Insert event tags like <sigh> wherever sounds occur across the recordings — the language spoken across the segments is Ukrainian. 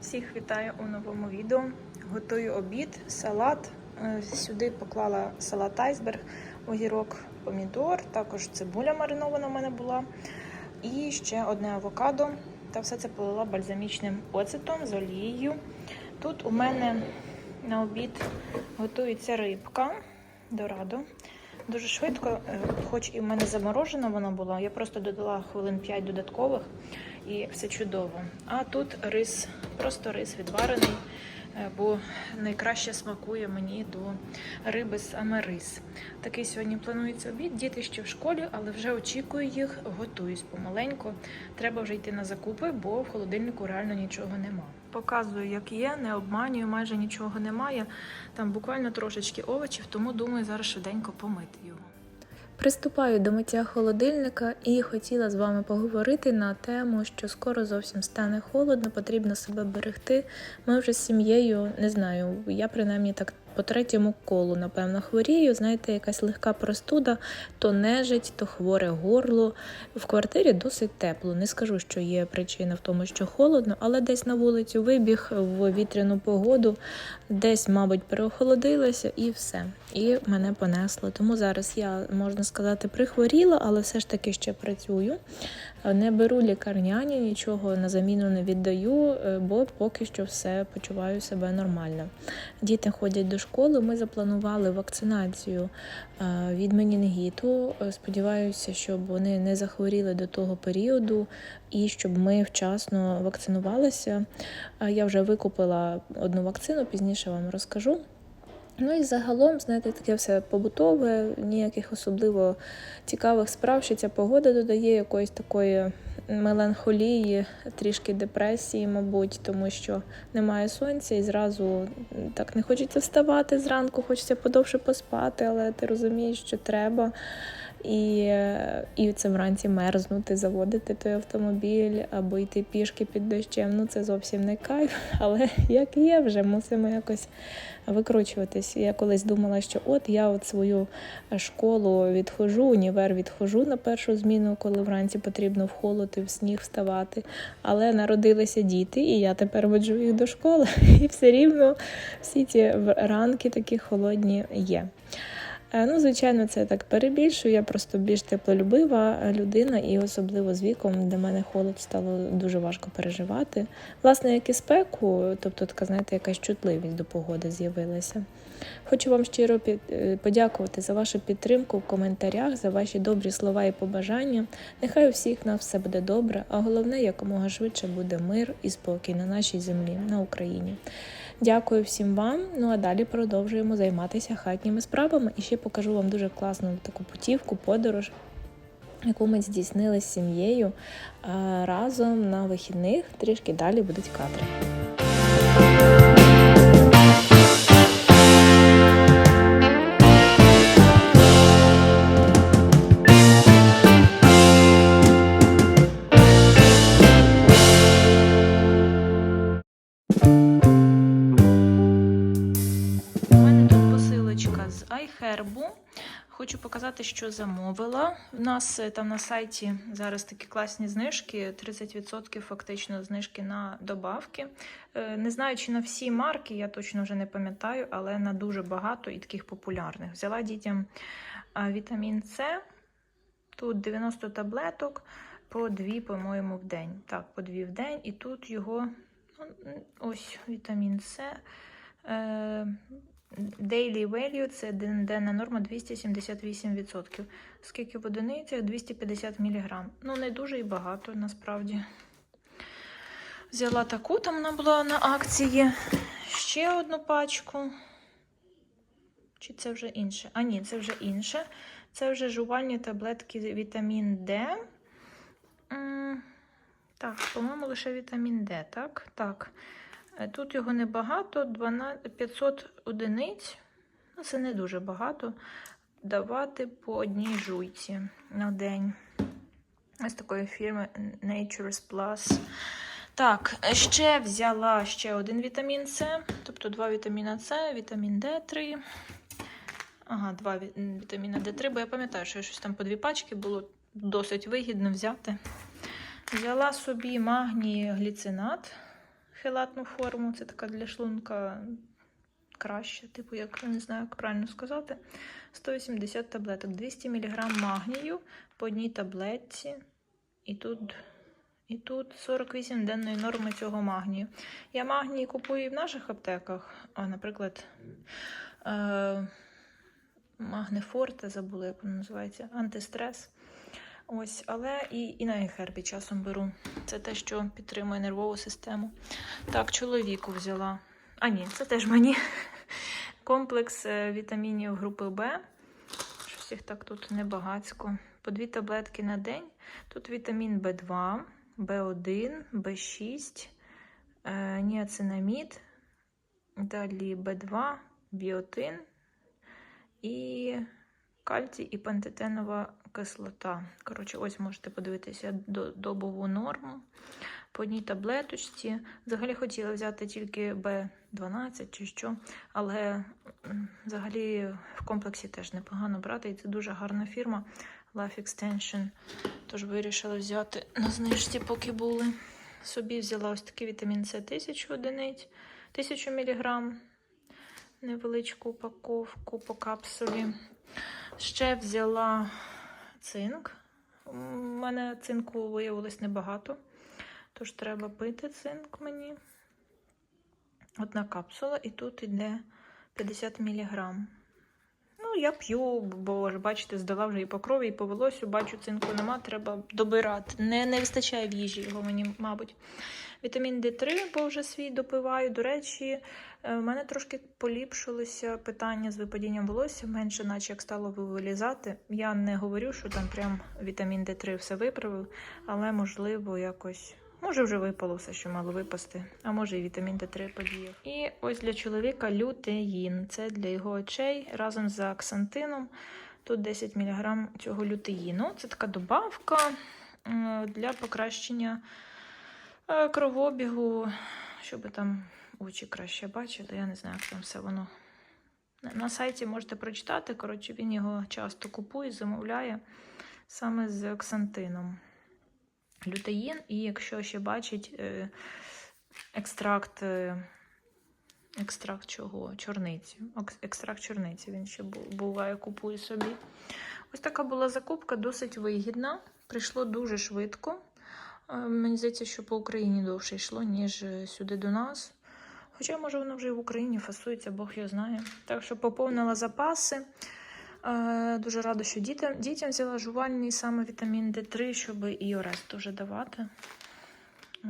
Всіх вітаю у новому відео. Готую обід, салат. Е, Сюди поклала салат айсберг, огірок, помідор, також цибуля маринована в мене була. І ще одне авокадо. Та все це полила бальзамічним оцетом з олією. Тут у мене на обід готується рибка дорадо. Дуже швидко, е, хоч і в мене заморожена вона була, я просто додала хвилин 5 додаткових і все чудово. А тут рис, просто рис відварений, е, бо найкраще смакує мені до риби саме рис. Такий сьогодні планується обід. Діти ще в школі, але вже очікую їх, готуюсь помаленьку. Треба вже йти на закупи, бо в холодильнику реально нічого нема. Показую, як є, не обманюю, майже нічого немає. Там буквально трошечки овочів, тому думаю, зараз швиденько помити його. Приступаю до миття холодильника і хотіла з вами поговорити на тему, що скоро зовсім стане холодно, потрібно себе берегти. Ми вже з сім'єю не знаю, я принаймні так по третьому колу, напевно, хворію. Знаєте, якась легка простуда, то нежить, то хворе горло. В квартирі досить тепло. Не скажу, що є причина в тому, що холодно, але десь на вулицю вибіг в вітряну погоду, десь, мабуть, переохолодилася і все. І мене понесло. Тому зараз я, можна сказати, прихворіла, але все ж таки ще працюю. Не беру лікарняні, нічого на заміну не віддаю, е, бо поки що все почуваю себе нормально. Діти ходять до школи. Ми запланували вакцинацію е, від менінгіту. Е, Сподіваюся, щоб вони не захворіли до того періоду і щоб ми вчасно вакцинувалися. Е, Я вже викупила одну вакцину, пізніше вам розкажу. Ну і загалом, знаєте, таке все побутове, ніяких особливо цікавих справ, що ця погода додає якоїсь такої меланхолії, трішки депресії, мабуть, тому що немає сонця і зразу так не хочеться вставати зранку, хочеться подовше поспати, але ти розумієш, що треба. І, і це вранці мерзнути, заводити той автомобіль або йти пішки під дощем. Ну це зовсім не кайф, <laughs> але як є, вже мусимо якось викручуватись. Я колись думала, що от я от свою школу відходжу, універ відходжу на першу зміну, коли вранці потрібно в холод і в сніг вставати. Але народилися діти, і я тепер воджу їх до школи, <laughs> і все рівно всі ці ранки такі холодні є. Е, Ну, звичайно, це так перебільшую. Я просто більш теплолюбива людина, і особливо з віком для мене холод стало дуже важко переживати. Власне, як і спеку, тобто така, знаєте, якась чутливість до погоди з'явилася. Хочу вам щиро е, подякувати за вашу підтримку в коментарях, за ваші добрі слова і побажання. Нехай у всіх нас все буде добре, а головне, якомога швидше буде мир і спокій на нашій землі, на Україні. Дякую всім вам. Ну а далі продовжуємо займатися хатніми справами. І ще покажу вам дуже класну таку путівку, подорож, яку ми здійснили з сім'єю разом на вихідних. Трішки далі будуть кадри. Хочу показати, що замовила. У нас е, там на сайті зараз такі класні знижки, 30% фактично знижки на добавки. Е, Не знаю, чи на всі марки, я точно вже не пам'ятаю, але на дуже багато і таких популярних. Взяла дітям вітамін С. Тут 90 таблеток по 2, по-моєму, в день. Так, по 2 в день. І тут його ну, ось вітамін С. Daily value це ден- денна норма 278%. Скільки в одиницях? 250 мг. Ну, не дуже і багато насправді. Взяла таку, там вона була на акції. Ще одну пачку. Чи це вже інше? А, ні, це вже інше. Це вже жувальні таблетки вітамін Д. Так, по-моєму, лише вітамін Д, так? Так. Е, Тут його небагато, 12 500 одиниць. Ну, це не дуже багато. Давати по одній жуйці на день. Ось такої фірми Nature's Plus. Так, ще взяла ще один вітамін С, тобто два вітаміна С, вітамін Д3. Ага, два вітаміна Д3, бо я пам'ятаю, що щось там по дві пачки було досить вигідно взяти. Взяла собі магній гліцинат хелатну форму. Це така для шлунка краще, типу, як не знаю, як правильно сказати. 180 таблеток, 200 мг магнію по одній таблетці. І тут, і тут 48 денної норми цього магнію. Я магній купую і в наших аптеках, а, наприклад, е- Магнефорте, забула, як воно називається, антистрес. Ось, але і, і на ехербі часом беру. Це те, що підтримує нервову систему. Так, чоловіку взяла. А ні, це теж мені. <laughs> Комплекс е, вітамінів групи Б. Щось їх так тут небагацько. По дві таблетки на день. Тут вітамін В2, В1, В6, е, ніацинамід, далі В2, біотин і кальцій і пантетенова кислота. Коротше, ось можете подивитися добову норму по одній таблеточці. Взагалі хотіла взяти тільки Б12 чи що, але взагалі в комплексі теж непогано брати. І це дуже гарна фірма Life Extension. Тож вирішила взяти на знижці, поки були. Собі взяла ось такий вітамін С 1000 одиниць, 1000 мг. Невеличку упаковку по капсулі. Ще взяла цинк. У мене цинку виявилось небагато, тож треба пити цинк мені. Одна капсула, і тут йде 50 мг. Ну, я п'ю, бо ж бачите, здала вже і по крові, і по волосю. Бачу, цинку нема, треба добирати. Не, не вистачає в їжі його мені, мабуть. Вітамін D3, бо вже свій допиваю. До речі, е, в мене трошки поліпшилося питання з випадінням волосся, менше, наче як стало вилізати. Я не говорю, що там прям вітамін D3 все виправив, але можливо якось. Може, вже випало все, що мало випасти, а може і вітамін D3 подіяв. І ось для чоловіка лютеїн. Це для його очей разом з аксантином. Тут 10 мг цього лютеїну. Це така добавка е, для покращення е, кровообігу, щоб там очі краще бачили. Я не знаю, як там все воно. На- сайті можете прочитати. Коротше, він його часто купує, замовляє саме з оксантином. Лютеїн, і якщо ще бачить е, екстракт, е, екстракт чого? Чорниці. Екстракт чорниці він ще буває, купує собі. Ось така була закупка, досить вигідна. Прийшло дуже швидко. Е, Мені здається, що по Україні довше йшло, ніж сюди до нас. Хоча, може, воно вже і в Україні фасується, Бог його знає. Так що поповнила запаси. Дуже рада, що дітям, дітям взяла жувальний саме вітамін D3, щоб і Орест теж давати.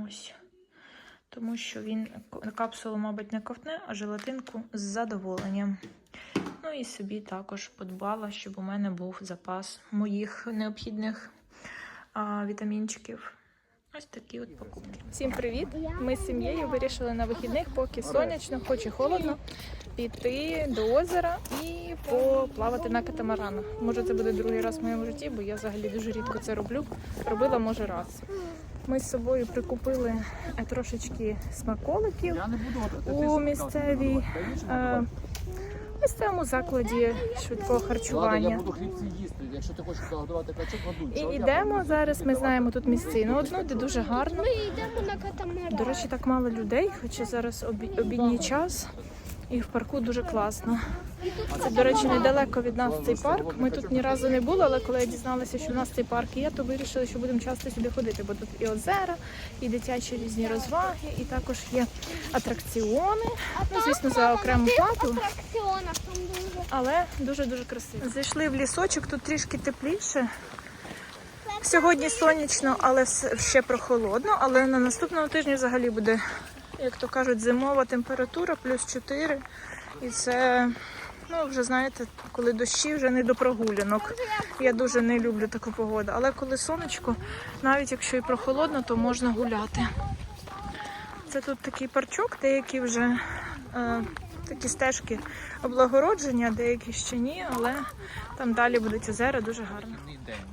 Ось. Тому що він капсулу, мабуть, не ковтне, а желатинку з задоволенням. Ну і собі також подбала, щоб у мене був запас моїх необхідних а, вітамінчиків. Ось такі от покупки. Всім привіт! Ми з сім'єю вирішили на вихідних, поки сонячно, хоч і холодно, піти до озера і поплавати на катамаранах. Може, це буде другий раз в моєму житті, бо я взагалі дуже рідко це роблю. Робила може раз. Ми з собою прикупили е, трошечки смаколиків у місцевій місцевому закладі швидкого я харчування. буду хлібці їсти. Якщо ти хочеш загодувати качок, годуй. І йдемо зараз. Ми знаємо тут місцину одну, де дуже гарно. Ми йдемо на катамаран. До речі, так мало людей, хоча зараз обі- обідній час, і в парку дуже класно. Це, до речі, недалеко від нас цей парк. Ми тут ні разу не були, але коли я дізналася, що в нас цей парк є, то вирішили, що будемо часто сюди ходити, бо тут і озера, і дитячі різні розваги, і також є атракціони. Ну, звісно, за окрему плату, але дуже-дуже красиво. Зайшли в лісочок, тут трішки тепліше. Сьогодні сонячно, але ще прохолодно. Але на наступному тижні взагалі буде, як то кажуть, зимова температура плюс 4. І це, ну вже знаєте, коли дощі вже не до прогулянок. Я дуже не люблю таку погоду. Але коли сонечко, навіть якщо і прохолодно, то можна гуляти. Це тут такий парчок, деякі вже е, такі стежки облагороджені, а деякі ще ні, але там далі будуть озера, дуже гарно.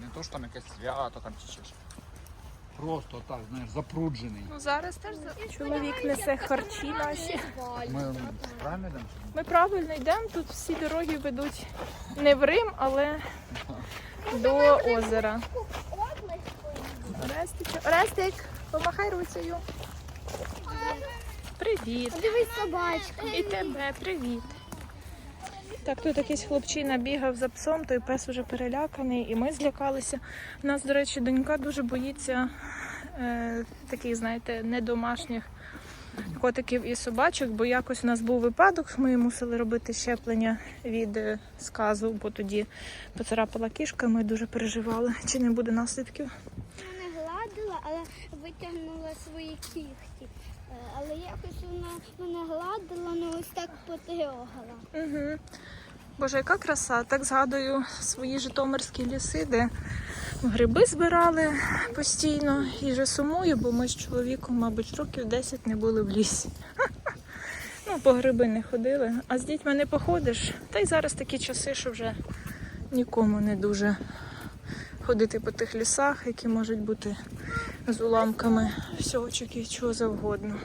Не то, що там якесь свято там чи щось. Просто так, знаєш, запруджений. Ну зараз теж чоловік несе харчі наші. Ми правильно йдемо? Ми правильно йдемо. Тут всі дороги ведуть не в Рим, але до озера. Орестичок. Орестик, помахай руцею. Привіт. Дивись собачка. І тебе, привіт. Так, тут якийсь хлопчина бігав за псом, той пес вже переляканий, і ми злякалися. У нас, до речі, донька дуже боїться е, таких, знаєте, недомашніх котиків і собачок, бо якось у нас був випадок, ми мусили робити щеплення від е, сказу, бо тоді поцарапала кішка, ми дуже переживали, чи не буде наслідків. Вона гладила, але витягнула свої кігті. Але якось вона мене гладила, ну ось так потрогала. Угу. Боже, яка краса. Так згадую свої житомирські ліси, де гриби збирали постійно і вже сумую, бо ми з чоловіком, мабуть, років 10 не були в лісі. <laughs> Ну, по гриби не ходили, а з дітьми не походиш. Та й зараз такі часи, що вже нікому не дуже ходити по тих лісах, які можуть бути з уламками всього чого завгодно.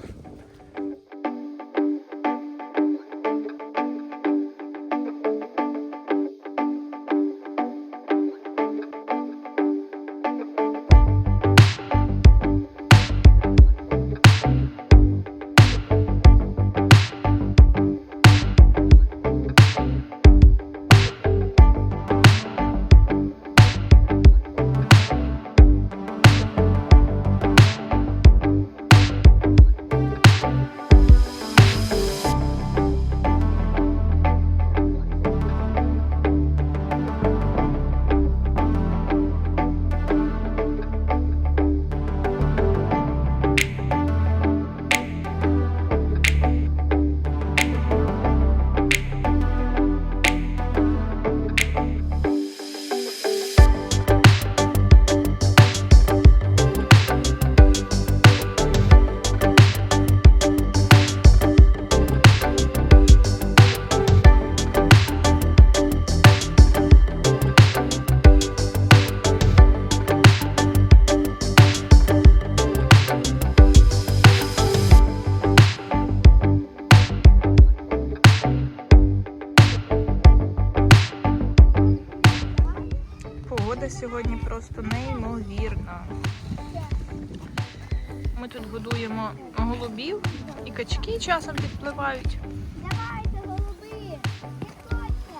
Часом підпливають. Давайте, голуби! Підходьте!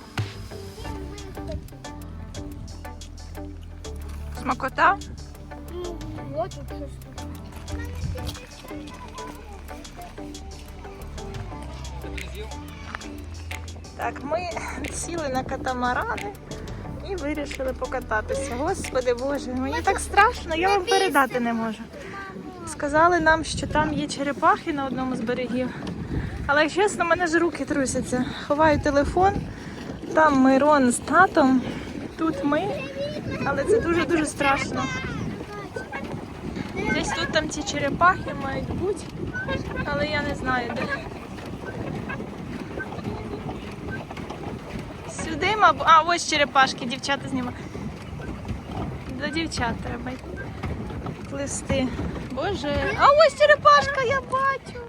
Всім. Смакота. Тут щось. Так, ми сіли на катамарани і вирішили покататися. Господи Боже, мені так страшно, я вам передати не можу. Сказали нам, що там є черепахи на одному з берегів. Але чесно, мене ж руки трусяться. Ховаю телефон. Там Мирон з татом, тут ми. Але це дуже-дуже страшно. Десь тут там ці черепахи мають бути, але я не знаю де. Сюди, мабуть. А, ось черепашки, дівчата знімають. До дівчат треба й плести. Боже. А ось черепашка, я бачу.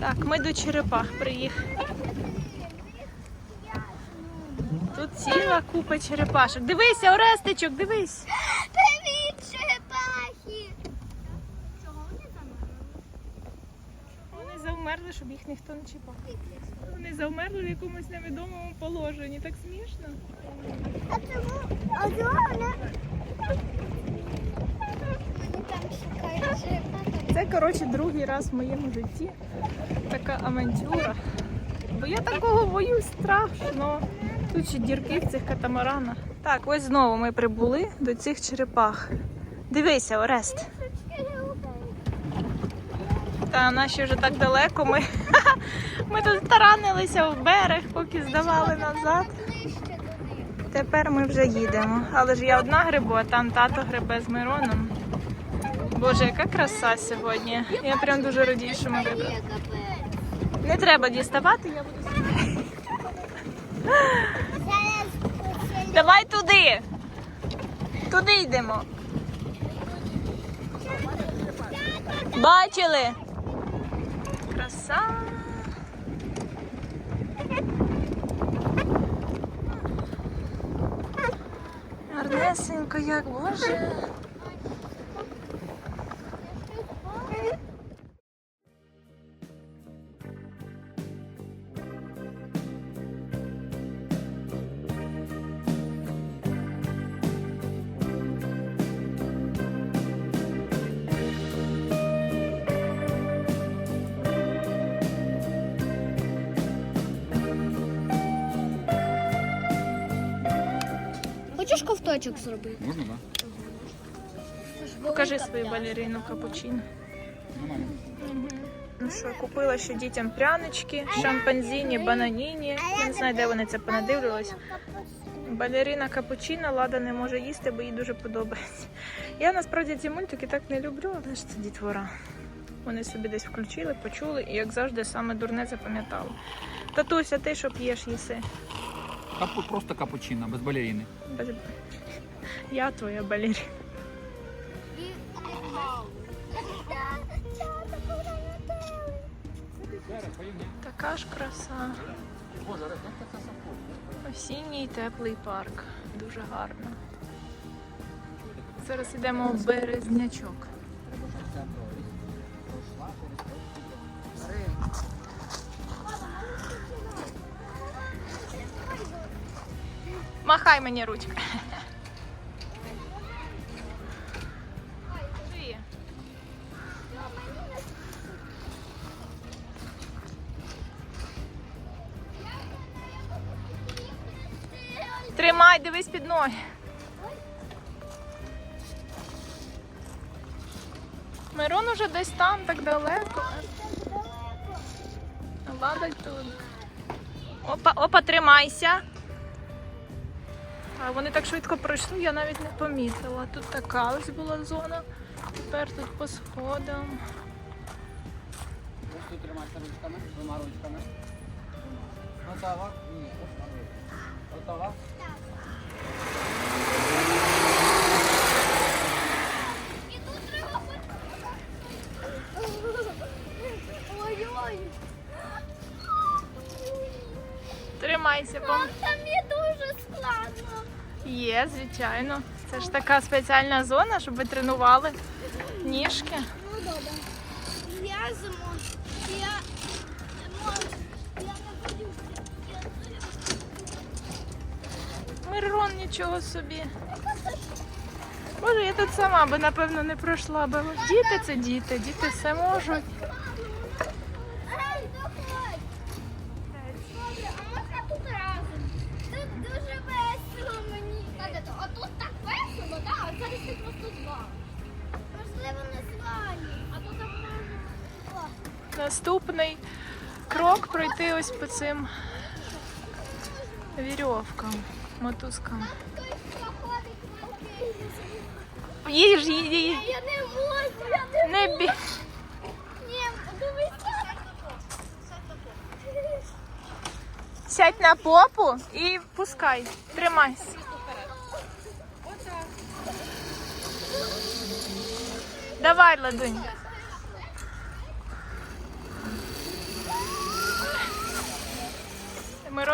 Так, ми до черепах приїхали. Тут ціла купа черепашок. Дивися, Орестичок, дивись. Привіт, черепахи! Чого вони замерзли? Вони завмерли, щоб їх ніхто не чіпав. Вони завмерли в якомусь невідомому положенні. Так смішно. А чому? А чого вони? Вони там шукають черепахи. Це, коротше, другий раз в моєму житті така авантюра. Бо я такого боюсь страшно. Тут ще дірки в цих катамаранах. Так, ось знову ми прибули до цих черепах. Дивися, Орест. Та наші вже так далеко. Ми, <laughs> ми тут таранилися в берег, поки здавали назад. Тепер ми вже їдемо. Але ж я одна грибу, а там тато грибе з Мироном. Боже, яка краса сьогодні. Я прям дуже радію, що ми вибрали. Не треба діставати, я буду. Давай туди. Туди йдемо. Бачили? Краса. Гарнесенько, як боже. Ковточок зробити? Можна, так? Покажи свою балерину капучино. Ну що, купила ще дітям прянички, шампанзіні, бананіні. Я не знаю, де вони це понадивлювались. Балерина капучино, Лада не може їсти, бо їй дуже подобається. Я насправді ці мультики так не люблю, але ж це дітвора. Вони собі десь включили, почули і, як завжди, саме дурне запам'ятали. Татуся, ти що п'єш їси? Капу, просто капучино, без балерини. Я твоя балерина. Така ж краса. Осінній теплий парк. Дуже гарно. Зараз йдемо в березнячок. Махай мені ручка. Тримай, дивись під ноги. Мирон уже десь там, так далеко. Лада тут. Опа, опа, тримайся. А вони так швидко пройшли, я навіть не помітила. Тут така ось була зона. Тепер тут по сходам. Ось тут тримайся ручками, двома ручками. Готова? Ні, Готова? Ой-ой. Тримайся, пом. Там є дуже складно. Є, звичайно. Це ж така спеціальна зона, щоб ви тренували ніжки. Ну добре. Я зможу. Я. Я не боюся. Мирон, нічого собі. Боже, я тут сама би, напевно, не пройшла би. Діти це діти, діти все можуть. Наступний крок пройти ось по цим вірьовкам, мотузкам. Їж, їж, їж. Я не можу, я не Не бі... Сядь на попу і пускай. Тримайся. Давай, ладонь.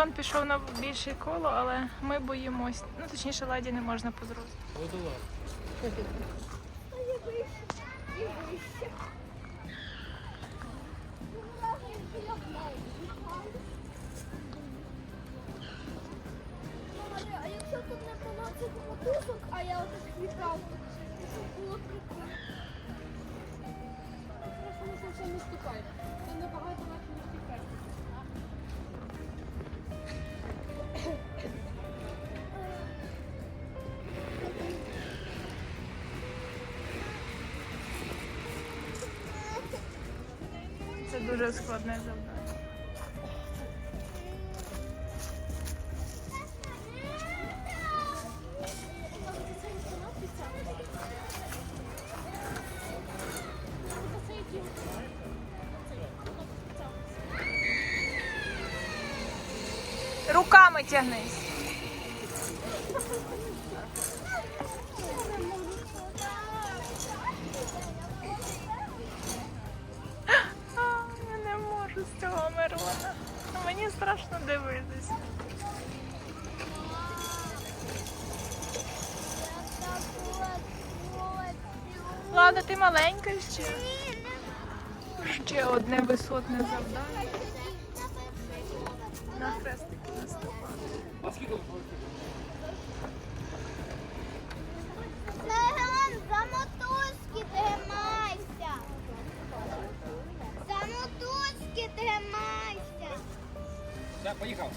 Мирон пішов на більше коло, але ми боїмось. Ну, точніше, ладі не можна по зросту. А якщо тут не поносить мотузок, а я отак вітав, то щоб було прикольно. Не. Це набагато Це дуже складне завдання. Руками тягнись. Дивитись. Ладно, ти маленька ще. Ще одне висотне завдання. На хрестики наступати. 你好。